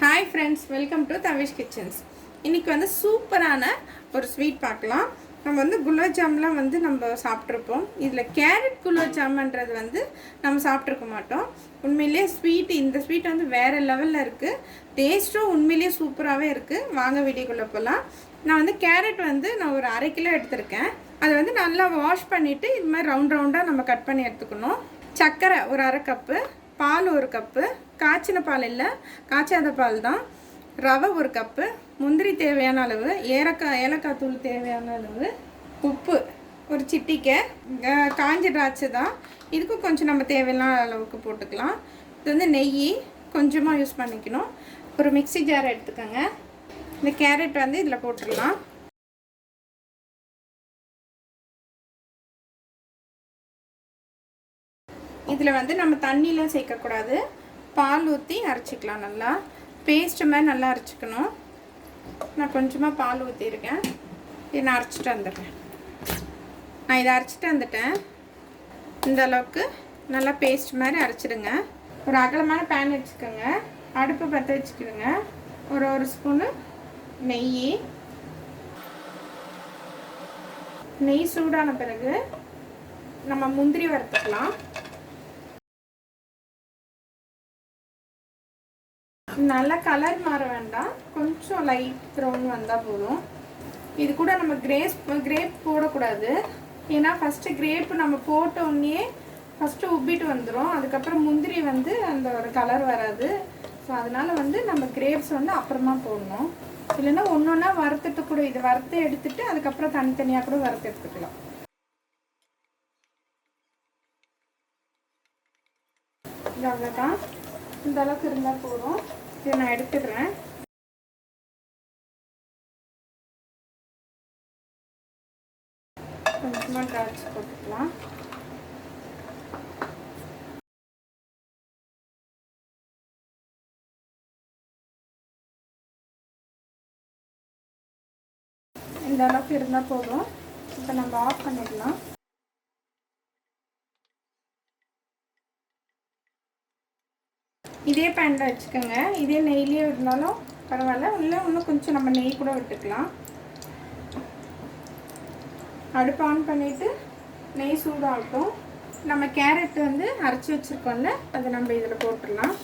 Hi friends welcome to Tavish kitchens இன்றைக்கி வந்து சூப்பரான ஒரு ஸ்வீட் பார்க்கலாம். நம்ம வந்து குலோப்ஜாம்லாம் வந்து நம்ம சாப்பிட்ருப்போம் இதில் கேரட் குலோப்ஜாமுன்றது வந்து நம்ம சாப்பிட்ருக்க மாட்டோம். உண்மையிலேயே ஸ்வீட் இந்த ஸ்வீட் வந்து வேறு லெவலில் இருக்குது டேஸ்ட்டும் உண்மையிலேயே சூப்பராகவே இருக்குது வாங்க வீடியோக்குள்ளே போகலாம் நான் வந்து கேரட் வந்து நான் ஒரு அரை கிலோ எடுத்திருக்கேன். அதை வந்து நல்லா வாஷ் பண்ணிவிட்டு இது மாதிரி ரவுண்ட் ரவுண்டாக நம்ம கட் பண்ணி எடுத்துக்கணும். சர்க்கரை ஒரு அரை கப்பு பால் ஒரு கப்பு காய்ச்சின பால் இல்லை காய்ச்சாத பால் தான். ரவை ஒரு கப்பு முந்திரி தேவையான அளவு ஏலக்காய் ஏலக்காய் தூள் தேவையான அளவு உப்பு ஒரு சிட்டிக்கை காஞ்ச திராட்சை தான். இதுக்கும் கொஞ்சம் நம்ம தேவையான அளவுக்கு போட்டுக்கலாம். இது வந்து நெய் கொஞ்சமாக யூஸ் பண்ணிக்கணும். ஒரு மிக்ஸி ஜார் எடுத்துக்கோங்க. இந்த கேரட் வந்து இதில் போட்டுடலாம் இதில் வந்து நம்ம தண்ணிலாம் சேர்க்கக்கூடாது. பால் ஊற்றி அரைச்சிக்கலாம் நல்லா. பேஸ்ட்டு மாதிரி நல்லா அரைச்சிக்கணும். நான் கொஞ்சமாக பால் ஊற்றிருக்கேன் இதை நான் அரைச்சிட்டு வந்துடுறேன். நான் இதை அரைச்சிட்டு வந்துட்டேன். இந்த அளவுக்கு நல்லா பேஸ்ட் மாதிரி அரைச்சிடுங்க. ஒரு அகலமான பேன் வச்சுக்கோங்க. அடுப்பு பற்ற வச்சுக்கிடுங்க. ஒரு ஒரு ஸ்பூனு நெய். நெய் சூடான பிறகு நம்ம முந்திரி வறுத்துக்கலாம். நல்லா கலர் மாற வேண்டாம். கொஞ்சம் லைட் ப்ரௌன் வந்தால் போதும். இது கூட நம்ம கிரேஸ் கிரேப் போடக்கூடாது. ஏன்னா ஃபஸ்ட்டு கிரேப் நம்ம போட்ட ஃபஸ்ட்டு உப்பிட்டு வந்துடும் அதுக்கப்புறம் முந்திரி வந்து அந்த ஒரு கலர் வராது. ஸோ அதனால் வந்து நம்ம கிரேப்ஸ் வந்து அப்புறமா போடணும். இல்லைன்னா ஒன்று ஒன்றா வறுத்துட்டு கூட இது வறுத்து எடுத்துட்டு அதுக்கப்புறம் தனித்தனியாக கூட வறுத்து எடுத்துக்கலாம். இது அவ்வளோதான் இந்த அளவுக்கு இருந்தால் போதும். இதை நான் எடுத்துடுறேன் கொஞ்சமாக திராட்சை போட்டுக்கலாம். இந்த அளவுக்கு இருந்தால் போதும். இப்போ நம்ம ஆஃப் பண்ணிடலாம். இதே பேனில் வச்சுக்கோங்க. இதே நெய்லேயே இருந்தாலும் பரவாயில்ல. இல்லை இன்னும் கொஞ்சம் நம்ம நெய் கூட விட்டுக்கலாம். அடுப்பு ஆன் பண்ணிவிட்டு நெய் சூடாகட்டும். நம்ம கேரட் வந்து அரைச்சி வச்சுருக்கோம்ல அதை நம்ம இதில் போட்டுடலாம்.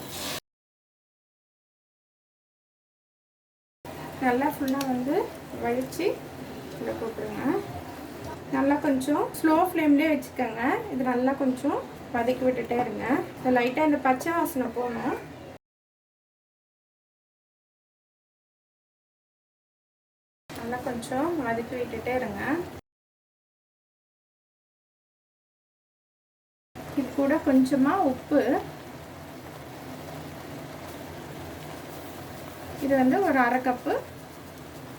நல்லா ஃபுல்லாக வந்து வழித்து இதில் போட்டுருங்க. நல்லா கொஞ்சம் ஸ்லோ ஃப்ளேம்லேயே வச்சுக்கோங்க. இது நல்லா கொஞ்சம் வதக்கி விட்டுட்டே இருங்க. லைட்டாக இந்த பச்சை வாசனை போகணும். நல்லா கொஞ்சம் வதக்கி விட்டுட்டே இருங்க. இது கூட கொஞ்சமாக உப்பு. இது வந்து ஒரு அரை கப்பு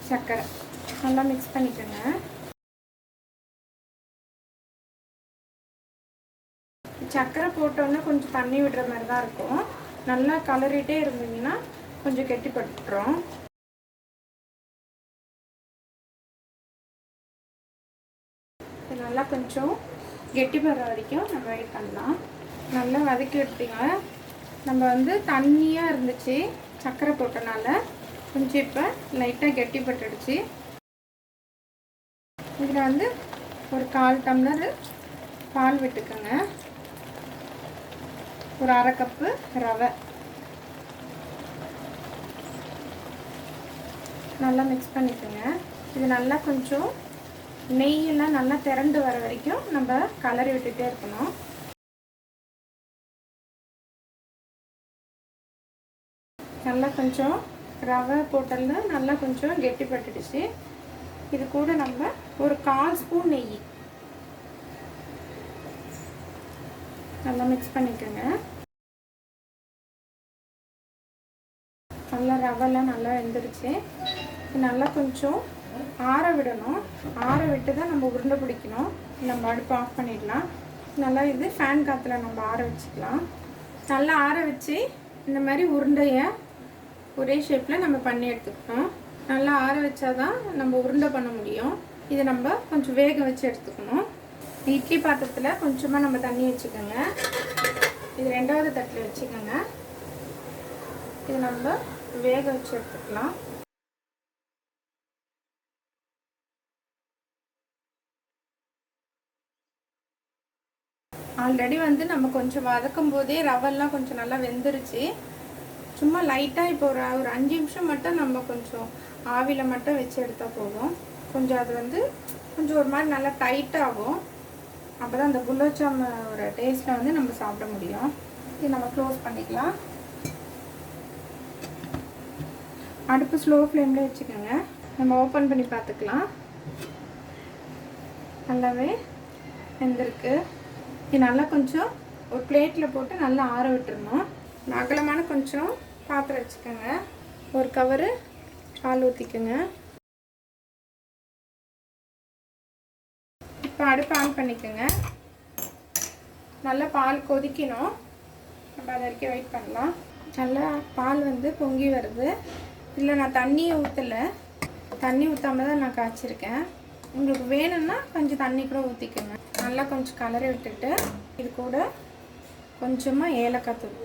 சர்க்கரை. நல்லா மிக்ஸ் பண்ணிக்கோங்க. சர்க்கரை போட்டோன்னே கொஞ்சம் தண்ணி விடுற மாதிரி தான் இருக்கும். நல்லா கலரிட்டே இருந்தீங்கன்னா கொஞ்சம் கெட்டிப்பட்டுரும். நல்லா கொஞ்சம் கெட்டி வர வரைக்கும் நம்ம வெயிட் பண்ணலாம். நல்லா வதக்கி விட்டீங்க நம்ம வந்து தண்ணியாக இருந்துச்சு சர்க்கரை போட்டனால. கொஞ்சம் இப்போ லைட்டாக கெட்டிப்பட்டுடுச்சு. இதில் வந்து ஒரு கால் டம்ளர் பால் விட்டுக்கோங்க. ஒரு அரை கப்பு ரவை. நல்லா மிக்ஸ் பண்ணிக்கோங்க. இது நல்லா கொஞ்சம் நெய்யெல்லாம் நல்லா திரண்டு வர வரைக்கும் நம்ம கலரி விட்டுட்டே இருக்கணும். நல்லா கொஞ்சம் ரவை போட்டல நல்லா கொஞ்சம் கெட்டிப்பட்டுடுச்சு. இது கூட நம்ம ஒரு கால் ஸ்பூன் நெய். நல்லா மிக்ஸ் பண்ணிக்கோங்க. நல்லா ரவெல்லாம் நல்லா வெந்துருச்சு. நல்லா கொஞ்சம் ஆற விடணும். ஆற விட்டு தான் நம்ம உருண்டை பிடிக்கணும். நம்ம அடுப்பு ஆஃப் பண்ணிடலாம். நல்லா இது ஃபேன் காற்றுல நம்ம ஆற வச்சுக்கலாம். நல்லா ஆற வச்சு இந்த மாதிரி உருண்டையை ஒரே ஷேப்பில் நம்ம பண்ணி எடுத்துக்கணும். நல்லா ஆற வச்சாதான் நம்ம உருண்டை பண்ண முடியும். இதை நம்ம கொஞ்சம் வேக வச்சு எடுத்துக்கணும். இட்லி பாத்திரத்தில் கொஞ்சமாக நம்ம தண்ணி வச்சுக்கோங்க. இது ரெண்டாவது தட்டில் வச்சுக்கோங்க. இது நம்ம வேக வச்சு எடுத்துக்கலாம். ஆல்ரெடி வந்து நம்ம கொஞ்சம் வதக்கும் போதே ரவெல்லாம் கொஞ்சம் நல்லா வெந்துருச்சு. சும்மா லைட்டாக இப்போ ஒரு ஒரு அஞ்சு நிமிஷம் மட்டும் நம்ம கொஞ்சம் ஆவியில் மட்டும் வச்சு எடுத்தால் போதும். கொஞ்சம் அது வந்து கொஞ்சம் ஒரு மாதிரி நல்லா டைட்டாகும் அப்போ தான் அந்த குலோப்ஜாமோட டேஸ்ட்டில் வந்து நம்ம சாப்பிட முடியும். இது நம்ம க்ளோஸ் பண்ணிக்கலாம். அடுப்பு ஸ்லோ ஃப்ளேமில் வச்சுக்கோங்க. நம்ம ஓப்பன் பண்ணி பார்த்துக்கலாம். நல்லாவே வெந்திருக்கு. இது நல்லா கொஞ்சம் ஒரு பிளேட்டில் போட்டு நல்லா ஆற விட்டுருணும் அகலமான கொஞ்சம் பாத்திரம் வச்சுக்கோங்க. ஒரு கவரு பால் ஊற்றிக்கோங்க இப்போ அடுப்பு ஆன் பண்ணிக்கோங்க. நல்லா பால் கொதிக்கணும். நம்ம அது வரைக்கும் வெயிட் பண்ணலாம். நல்லா பால் வந்து பொங்கி வருது. இல்லை நான் தண்ணியை ஊற்றலை தண்ணி ஊற்றாம தான் நான் காய்ச்சிருக்கேன். உங்களுக்கு வேணும்னா கொஞ்சம் தண்ணி கூட ஊற்றிக்கோங்க நல்லா கொஞ்சம் கலரை விட்டுட்டு இது கூட கொஞ்சமாக ஏலக்காய் தூள்.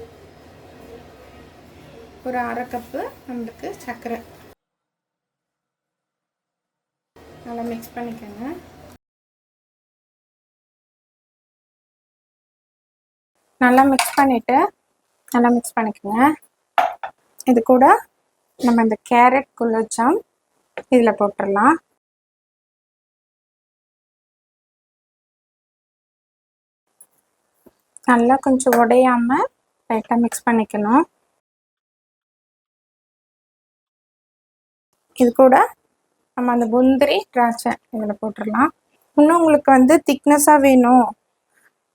ஒரு அரை கப்பு நம்மளுக்கு சர்க்கரை. நல்லா மிக்ஸ் பண்ணிக்கோங்க. நல்லா மிக்ஸ் பண்ணிவிட்டு நல்லா மிக்ஸ் பண்ணிக்கோங்க. இது கூட நம்ம இந்த கேரட் குலோப்ஜாம் இதில் போட்டுடலாம் நல்லா கொஞ்சம் உடையாம லைட்டாக மிக்ஸ் பண்ணிக்கணும். இது கூட நம்ம அந்த முந்திரி திராட்சை இதில் போட்டுடலாம் இன்னும் உங்களுக்கு வந்து திக்னஸாக வேணும்.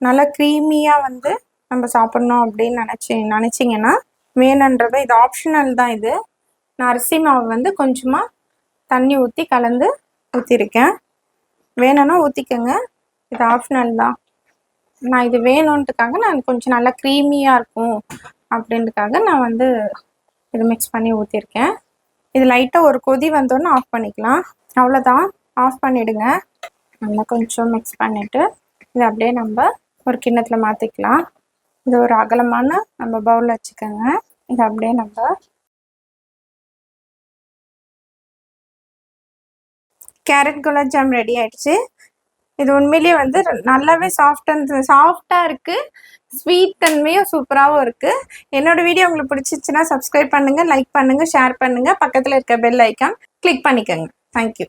நல்லா க்ரீமியாக வந்து நம்ம சாப்பிட்ணும் அப்படின்னு நினச்சி நினச்சிங்கன்னா வேணுன்றதை இது ஆப்ஷனல் தான் இது. நான் அரிசி மாவு வந்து கொஞ்சமாக தண்ணி ஊற்றி கலந்து ஊற்றிருக்கேன் வேணும்னா ஊற்றிக்கோங்க இது ஆப்ஷனல் தான். நான் இது வேணுன்ட்டுக்காக நான் கொஞ்சம் நல்லா க்ரீமியாக இருக்கும் அப்படின்றதுக்காக நான் வந்து இது மிக்ஸ் பண்ணி ஊற்றிருக்கேன் இது லைட்டாக ஒரு கொதி வந்தோன்னே ஆஃப் பண்ணிக்கலாம். அவ்வளோதான் ஆஃப் பண்ணிவிடுங்க நல்லா கொஞ்சம் மிக்ஸ் பண்ணிவிட்டு இது அப்படியே நம்ம ஒரு கிண்ணத்தில் மாற்றிக்கலாம் இது ஒரு அகலமான நம்ம பவுலில் வச்சுக்கோங்க. இது அப்படியே நம்ம கேரட் குலாப் ஜாம் ரெடி ஆயிடுச்சு. இது உண்மையிலேயே வந்து நல்லாவே சாஃப்ட் அண்ட் சாஃப்டாக இருக்குது ஸ்வீட் தன்மையும் சூப்பராகவும் இருக்குது என்னோடய வீடியோ உங்களுக்கு பிடிச்சிச்சுன்னா சப்ஸ்கிரைப் பண்ணுங்கள் லைக் பண்ணுங்கள் ஷேர் பண்ணுங்கள் பக்கத்தில் இருக்க பெல் ஐக்கான் கிளிக் பண்ணிக்கோங்க. Thank you